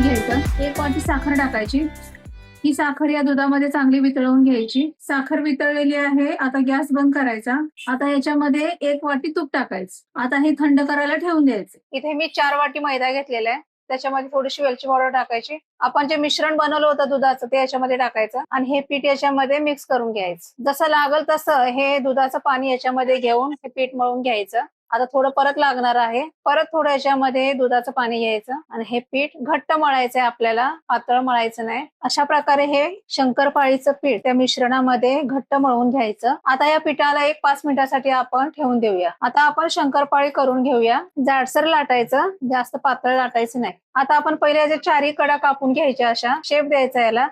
एक वाटी साखर टाकायची. ही साखर या दुधामध्ये चांगली वितळवून घ्यायची. साखर वितळलेली आहे. आता गॅस बंद करायचा. आता याच्यामध्ये एक वाटी तूप टाकायचं. आता हे थंड करायला ठेवून द्यायचं. इथे मी चार वाटी मैदा घेतलेला आहे. त्याच्यामध्ये थोडीशी वेलची पावडर टाकायची. आपण जे मिश्रण बनवलं होतं दुधाचं ते याच्यामध्ये टाकायचं. आणि हे पीठ याच्यामध्ये मिक्स करून घ्यायचं. जसं लागल तसं हे दुधाचं पाणी याच्यामध्ये घेऊन हे पीठ मळून घ्यायचं. आता थोडं परत लागणार आहे. परत थोडं याच्यामध्ये दुधाचं पाणी घ्यायचं आणि हे पीठ घट्ट मळायचं आहे आपल्याला पातळ मळायचं नाही. अशा प्रकारे हे शंकरपाळीचं पीठ त्या मिश्रणामध्ये घट्ट मळून घ्यायचं. आता या पिठाला एक पाच मिनिटासाठी आपण ठेवून देऊया. आता आपण शंकरपाळी करून घेऊया. जाडसर लाटायचं जास्त पातळ लाटायचं नाही. आता आपण पहिले याच्या चारी कडा कापून घ्यायच्या अशा शेप द्यायचा याला.